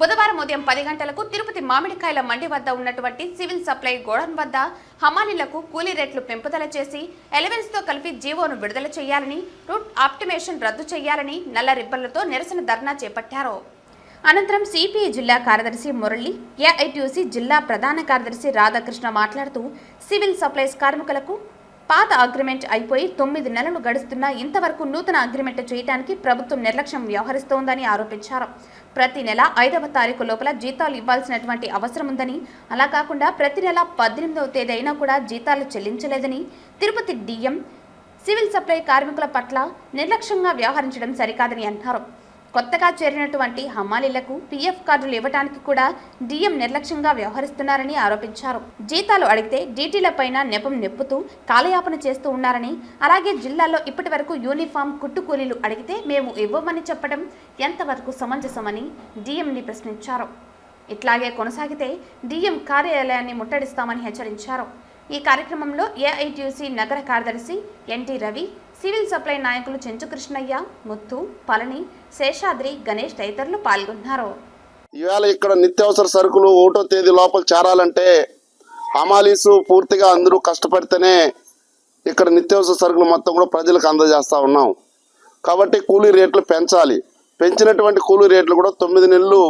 బుధవారం ఉదయం పది గంటలకు తిరుపతి మామిడికాయల మండి వద్ద ఉన్నటువంటి సివిల్ సప్లై గోడౌన్ వద్ద హమాలీలకు కూలీ రేట్లు పెంపుదల చేసి ఎలవెన్స్తో కలిపి జీవోను విడుదల చేయాలని రూట్ ఆప్టిమేషన్ రద్దు చేయాలని నల్ల రిబ్బన్లతో నిరసన ధర్నా చేపట్టారు. అనంతరం సిపిఐ జిల్లా కార్యదర్శి మురళి ఏఐటీయూసీ జిల్లా ప్రధాన కార్యదర్శి రాధాకృష్ణ మాట్లాడుతూ సివిల్ సప్లైస్ కార్మికులకు పాత అగ్రిమెంట్ అయిపోయి తొమ్మిది నెలలు గడుస్తున్నా ఇంతవరకు నూతన అగ్రిమెంట్ చేయడానికి ప్రభుత్వం నిర్లక్ష్యం వ్యవహరిస్తోందని ఆరోపించారు. ప్రతి నెల ఐదవ తారీఖు లోపల జీతాలు ఇవ్వాల్సినటువంటి అవసరం ఉందని అలా కాకుండా ప్రతి నెల పద్దెనిమిదవ తేదీ అయినా కూడా జీతాలు చెల్లించలేదని తిరుపతి డిఎం సివిల్ సప్లై కార్మికుల పట్ల నిర్లక్ష్యంగా వ్యవహరించడం సరికాదని అన్నారు. కొత్తగా చేరినటువంటి హమాలీలకు పీఎఫ్ కార్డులు ఇవ్వడానికి కూడా డీఎం నిర్లక్ష్యంగా వ్యవహరిస్తున్నారని ఆరోపించారు. జీతాలు అడిగితే డీటీలపైన నెపం నెప్పుతూ కాలయాపన చేస్తూ ఉన్నారని అలాగే జిల్లాలో ఇప్పటి వరకు యూనిఫామ్ కుట్టు కూలీలు అడిగితే మేము ఇవ్వమని చెప్పడం ఎంతవరకు సమంజసమని డిఎంని ప్రశ్నించారు. ఇట్లాగే కొనసాగితే డీఎం కార్యాలయాన్ని ముట్టడిస్తామని హెచ్చరించారు. ఈ కార్యక్రమంలో ఏఐటీసీ నగర కార్యదర్శి ఎన్టీ రవి సివిల్ సప్లై నాయకులు చెంచు కృష్ణయ్య ముత్తు పళని శేషాద్రి గణేష్ తదితరులు పాల్గొన్నారు. ఇవాళ ఇక్కడ నిత్యావసర సరుకులు ఒకటో తేదీ లోపల చేరాలంటే హమాలీసు పూర్తిగా అందరూ కష్టపడితేనే ఇక్కడ నిత్యావసర సరుకులు మొత్తం కూడా ప్రజలకు అందజేస్తూ ఉన్నాం. కాబట్టి కూలీ రేట్లు పెంచాలి. పెంచినటువంటి కూలీ రేట్లు కూడా తొమ్మిది నెలలు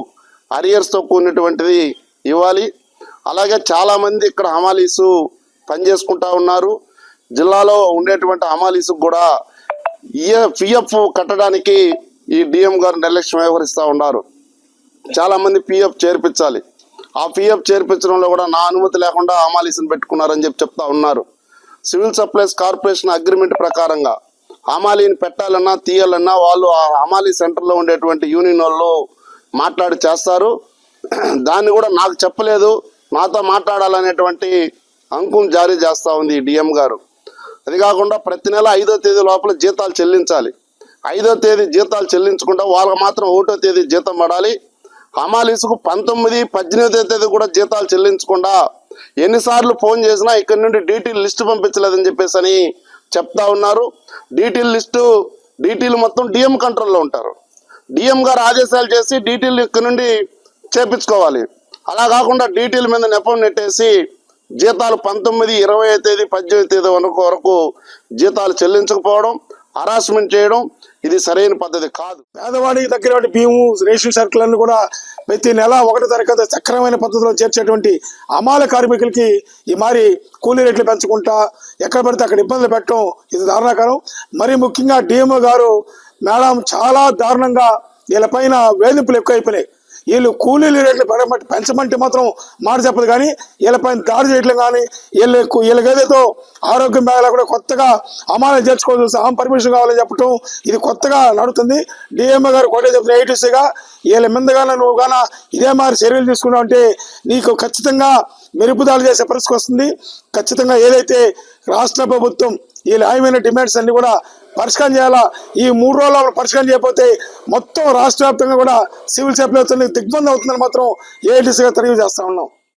అరియర్స్తో కూడినటువంటిది ఇవ్వాలి. అలాగే చాలామంది ఇక్కడ హమాలీసు పనిచేసుకుంటా ఉన్నారు. జిల్లాలో ఉండేటువంటి హమాలీసుకు కూడా పిఎఫ్ కట్టడానికి ఈ డిఎం గారు నిర్లక్ష్యం వ్యవహరిస్తూ ఉన్నారు. చాలా మంది పిఎఫ్ చేర్పించాలి. ఆ పిఎఫ్ చేర్పించడంలో కూడా నా అనుమతి లేకుండా అమాలీసును పెట్టుకున్నారని చెప్పి చెప్తా ఉన్నారు. సివిల్ సప్లైస్ కార్పొరేషన్ అగ్రిమెంట్ ప్రకారంగా హమాలీని పెట్టాలన్నా తీయాలన్నా వాళ్ళు ఆ హమాలీ సెంటర్లో ఉండేటువంటి యూనియన్ వాళ్ళు మాట్లాడి చేస్తారు. దాన్ని కూడా నాకు చెప్పలేదు. నాతో మాట్లాడాలనేటువంటి అంకుం జారీ చేస్తూ ఉంది డిఎం గారు. అది కాకుండా ప్రతి నెల ఐదో తేదీ లోపల జీతాలు చెల్లించాలి. ఐదో తేదీ జీతాలు చెల్లించకుండా వాళ్ళకి మాత్రం ఒకటో తేదీ జీతం పడాలి. హమాలీసుకు పంతొమ్మిది పద్దెనిమిదో తేదీ కూడా జీతాలు చెల్లించకుండా ఎన్నిసార్లు ఫోన్ చేసినా ఇక్కడ నుండి డీటెయిల్ లిస్ట్ పంపించలేదని చెప్పేసి అని చెప్తా ఉన్నారు. డీటెయిల్ లిస్టు డీటెయిల్ మొత్తం డిఎం కంట్రోల్లో ఉంటారు. డిఎం గారు ఆదేశాలు చేసి డీటెయిల్ ఇక్కడ నుండి చేపించుకోవాలి. అలా కాకుండా డీటెయిల్ మీద నెపం నెట్టేసి జీతాలు పంతొమ్మిది ఇరవై తేదీ పద్దెనిమిది తేదీ వరకు వరకు జీతాలు చెల్లించకపోవడం హరాస్మెంట్ చేయడం ఇది సరైన పద్ధతి కాదు. పేదవాడికి దగ్గర బియ్యము రేషన్ సర్కిల్ని కూడా ప్రతి నెల ఒకటి తరగతి సక్రమైన పద్ధతిలో చేర్చేటువంటి అమాల కార్మికులకి ఈ మరి కూలీ రేట్లు పెంచుకుంటా ఎక్కడ పడితే అక్కడ ఇబ్బందులు పెట్టడం ఇది దారుణాకరం. మరి ముఖ్యంగా డిఎంఓ గారు మేడం చాలా దారుణంగా వీళ్ళపైన వేధింపులు ఎక్కువైపోయినాయి. వీళ్ళు కూలీలు రేట్లు పెరగమంటే పెంచమంటే మాత్రం మాట చెప్పదు కానీ వీళ్ళపైన దాడి చేయట్లేదు కానీ వీళ్ళకు వీళ్ళ ఏదైతే ఆరోగ్యం బాగా కూడా కొత్తగా అమానం చేర్చుకోవాల్సి ఆమె పర్మిషన్ కావాలని చెప్పటం ఇది కొత్తగా నడుతుంది. డిఎంఏ గారు కోటే చెప్తున్న ఏటీసీగా వీళ్ళ మీదగానే నువ్వు గాన ఇదే మారి చర్యలు తీసుకున్నావు అంటే నీకు ఖచ్చితంగా మెరుపుదాలు చేసే పరిస్థితి వస్తుంది. ఖచ్చితంగా ఏదైతే రాష్ట్ర ప్రభుత్వం ఈ న్యాయమైన డిమాండ్స్ అన్ని కూడా పరిష్కారం చేయాలా? ఈ మూడు రోజుల పరిష్కారం చేయకపోతే మొత్తం రాష్ట్ర వ్యాప్తంగా కూడా సివిల్ సప్లై దిగ్బంధం అవుతుందని మాత్రం ఏఐటీసీగా తెలియజేస్తా ఉన్నాం.